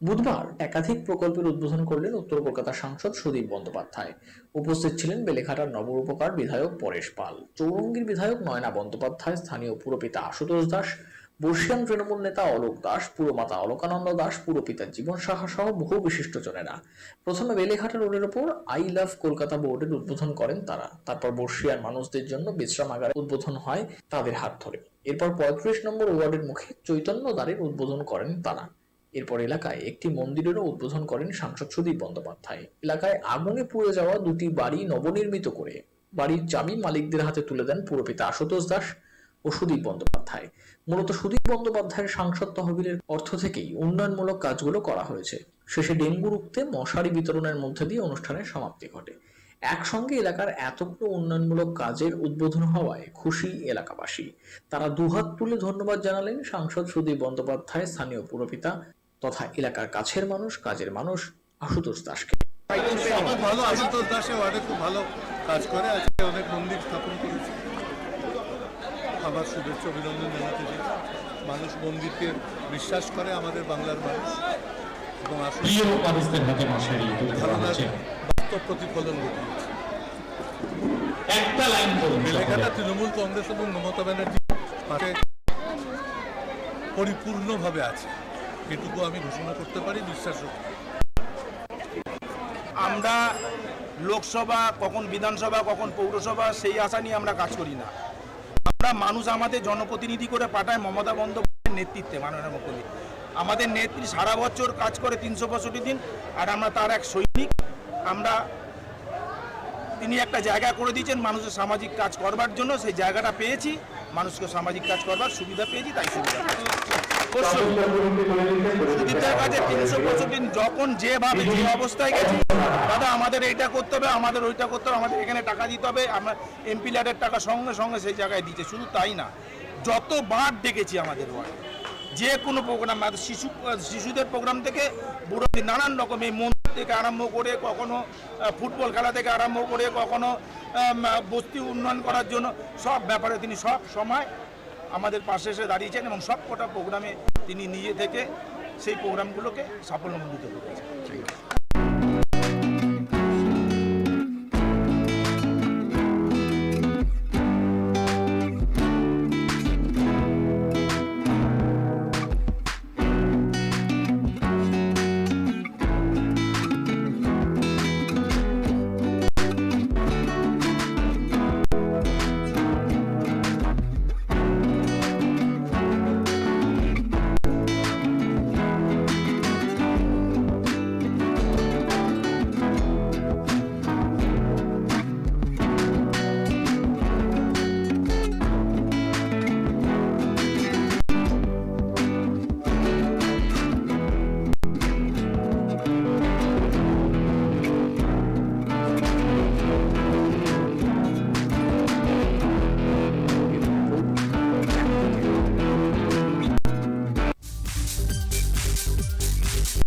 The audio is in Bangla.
বুধবার একাধিক প্রকল্পের উদ্বোধন করলেন উত্তর কলকাতা সাংসদ সুদীপ বন্দ্যোপাধ্যায়। উপস্থিত ছিলেন বেলেঘাটার নবরূপকার বিধায়ক পরেশ পাল, চৌরঙ্গীর বিধায়ক নয়না বন্দ্যোপাধ্যায়, স্থানীয় পুরপিতা আশুতোষ দাস, বর্ষিয়ান তৃণমূল নেতা অলোক দাস, পুরমাতা অলোকানন্দ দাস, পুরপিতা জীবন সাহা সহ বহু বিশিষ্টজনেরা। প্রথমে বেলেঘাটা রোডের ওপর আই লাভ কলকাতা বোর্ডের উদ্বোধন করেন তারা। তারপর বর্ষিয়ার মানুষদের জন্য বিশ্রামাগার উদ্বোধন হয় তাদের হাত ধরে। এরপর পঁয়ত্রিশ নম্বর ওয়ার্ডের মুখে চৈতন্য দ্বারের উদ্বোধন করেন তারা। এরপর এলাকায় একটি মন্দিরেরও উদ্বোধন করেন সাংসদ সুদীপ বন্দ্যোপাধ্যায়। এলাকায় আগুনে পুড়ে যাওয়া দুটি বাড়ি নবনির্মিত করে বাড়ির চাবি মালিকদের হাতে তুলে দেন পুরপিতা আশুতোষ দাস ও সুদীপ বন্দ্যোপাধ্যায়। মূলত সুদীপ বন্দ্যোপাধ্যায়ের সাংসদ তহবিলের অর্থ থেকেই উন্নয়নমূলক কাজগুলো করা হয়েছে। শেষে ডেঙ্গু রুখতে মশারি বিতরণের মধ্যে দিয়ে অনুষ্ঠানের সমাপ্তি ঘটে। একসঙ্গে এলাকার এতগুলো উন্নয়নমূলক কাজের উদ্বোধন হওয়ায় খুশি এলাকাবাসী। তারা দুহাত তুলে ধন্যবাদ জানালেন সাংসদ সুদীপ বন্দ্যোপাধ্যায়, স্থানীয় পুরপিতা তথা এলাকার কাছের মানুষ কাজের মানুষ আশুতোষ দাসকে। আমার ভালো আশুতোষ দাসে ওয়ার্ডে খুব ভালো কাজ করে আজকে অনেক মন্দির স্থাপন করেছে। আবার শুভেচ্ছা অভিনন্দন জানাতে চাই। মানুষ মন্দিরকে বিশ্বাস করে আমাদের বাংলার মানুষ। এবং প্রিয় মানুষদের হাতে মশারি বাস্তব প্রতিফলন ঘটিয়েছে। একটা লাইন বলুন তৃণমূল কংগ্রেস এবং মমতা ব্যানার্জি পরিপূর্ণভাবে আছে। এটুকু আমি ঘোষণা করতে পারি বিশ্বাস আমরা লোকসভা কখন বিধানসভা কখন পৌরসভা সেই আশা নিয়ে আমরা কাজ করি না। আমরা মানুষ আমাদের জনপ্রতিনিধি করে পাঠায় মমতা বন্দ্যোপাধ্যায়ের নেতৃত্বে মাননীয় মুখ্যমন্ত্রী। আমাদের নেত্রী সারা বছর কাজ করে তিনশো পঁয়ষট্টি দিন আর আমরা তার এক সৈনিক। আমরা তিনি একটা জায়গা করে দিয়েছেন মানুষের সামাজিক কাজ করবার জন্য সেই জায়গাটা পেয়েছি। মানুষকে সামাজিক কাজ করবার সুবিধা পেয়েছি তাই সুবিধা। অবশ্যই কাছে তিনশো দিন যখন যেভাবে যে অবস্থায় গেছি। দাদা, আমাদের এইটা করতে হবে, আমাদের ওইটা করতে হবে, আমাদের এখানে টাকা দিতে হবে, আমরা এমপি ল্যাডের টাকা সঙ্গে সঙ্গে সেই জায়গায় দিচ্ছে শুধু তাই না, যতবার ডেকেছি আমাদের ওয়ার্ডে, যে কোনো প্রোগ্রাম শিশু শিশুদের প্রোগ্রাম থেকে বুড়োদের নানান রকম, এই মন্দির থেকে আরম্ভ করে কখনো ফুটবল খেলা থেকে আরম্ভ করে কখনো বস্তি উন্নয়ন করার জন্য, সব ব্যাপারে তিনি সব সময় আমাদের পাশে এসে দাঁড়িয়েছেন এবং সব কটা প্রোগ্রামে তিনি নিজে থেকে সেই প্রোগ্রামগুলোকে সাফল্যমণ্ডিত করেছেন